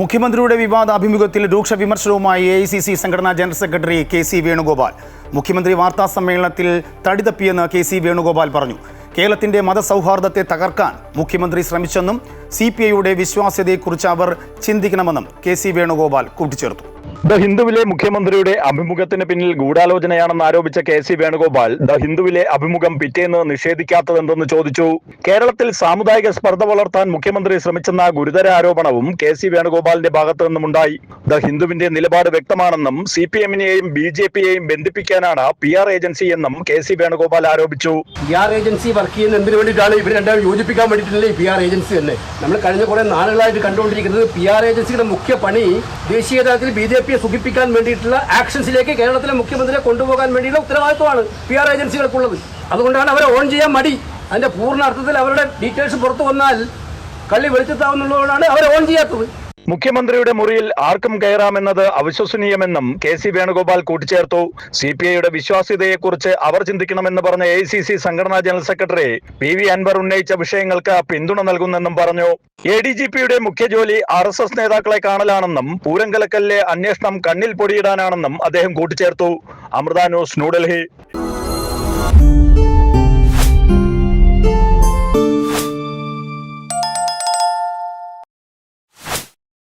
മുഖ്യമന്ത്രിയുടെ വിവാദ അഭിമുഖത്തിൽ രൂക്ഷ വിമർശനവുമായി എ ഐ സി സി സംഘടനാ general secretary K C Venugopal. മുഖ്യമന്ത്രി വാർത്താ സമ്മേളനത്തിൽ തടിതപ്പിയെന്ന് കെ സി വേണുഗോപാൽ പറഞ്ഞു. കേരളത്തിന്റെ മതസൗഹാർദ്ദത്തെ തകർക്കാൻ മുഖ്യമന്ത്രി ശ്രമിച്ചെന്നും സി പി ഐയുടെ വിശ്വാസ്യതയെക്കുറിച്ച് അവർ ചിന്തിക്കണമെന്നും കെ സി വേണുഗോപാൽ കൂട്ടിച്ചേർത്തു. ദ ഹിന്ദുവിലെ മുഖ്യമന്ത്രിയുടെ അഭിമുഖത്തിന് പിന്നിൽ ഗൂഢാലോചനയാണെന്ന് ആരോപിച്ച കെ സി വേണുഗോപാൽ ദ ഹിന്ദുവിലെ അഭിമുഖം പിറ്റേന്ന് നിഷേധിക്കാത്തതെന്തെന്ന് ചോദിച്ചു. കേരളത്തിൽ സാമുദായിക സ്പർദ്ധ വളർത്താൻ മുഖ്യമന്ത്രി ശ്രമിച്ചെന്ന ഗുരുതര ആരോപണവും കെ സി വേണുഗോപാലിന്റെ ഭാഗത്തു നിന്നുമുണ്ടായി. ദ ഹിന്ദുവിന്റെ നിലപാട് വ്യക്തമാണെന്നും സി പി എമ്മിനെയും ബി ജെ പിയെയും ബന്ധിപ്പിക്കാനാണ് പി ആർ ഏജൻസി എന്നും കെ സി വേണുഗോപാൽ ആരോപിച്ചു. പി ആർ ഏജൻസി വർക്ക് ചെയ്യുന്ന എന്തിനു വേണ്ടിയിട്ടാണ് ഇവർ രണ്ടാം യോജിപ്പിക്കാൻ വേണ്ടിയിട്ടല്ലേ പി ആർ ഏജൻസി തന്നെ. നമ്മൾ കഴിഞ്ഞ കുറെ നാളുകളായിട്ട് കണ്ടുകൊണ്ടിരിക്കുന്നത് പി ആർ ഏജൻസിയുടെ മുഖ്യ പണി ദേശീയ തലത്തിൽ ബി ജെ പിയെ സുഖിപ്പിക്കാൻ വേണ്ടിയിട്ടുള്ള ആക്ഷൻസിലേക്ക് കേരളത്തിലെ മുഖ്യമന്ത്രിയെ കൊണ്ടുപോകാൻ വേണ്ടിയുള്ള ഉത്തരവാദിത്വമാണ് പി ആർ ഏജൻസികൾക്കുള്ളത്. അതുകൊണ്ടാണ് അവരെ ഓൺ ചെയ്യാൻ മടി. അതിന്റെ പൂർണ അർത്ഥത്തിൽ അവരുടെ ഡീറ്റെയിൽസ് പുറത്തു വന്നാൽ കള്ളി വെളിച്ചത്താവുന്നുള്ളതുകൊണ്ടാണ് അവരെ ഓൺ ചെയ്യാത്തത്. മുഖ്യമന്ത്രിയുടെ മുറിയിൽ ആർക്കും കയറാമെന്നത് അവിശ്വസനീയമെന്നും കെ സി വേണുഗോപാൽ കൂട്ടിച്ചേർത്തു. സി പി ഐയുടെ വിശ്വാസ്യതയെക്കുറിച്ച് അവർ ചിന്തിക്കണമെന്ന് പറഞ്ഞ എ സി സി സംഘടനാ general secretary P V Anvar ഉന്നയിച്ച വിഷയങ്ങൾക്ക് പിന്തുണ നൽകുന്നെന്നും പറഞ്ഞു. എ ഡി ജി പിയുടെ മുഖ്യ ജോലി ആർ എസ് എസ് നേതാക്കളെ കാണലാണെന്നും പൂരങ്കലക്കലിലെ അന്വേഷണം കണ്ണിൽ പൊടിയിടാനാണെന്നും അദ്ദേഹം കൂട്ടിച്ചേർത്തു. അമൃത ന്യൂസ് ന്യൂഡൽഹി.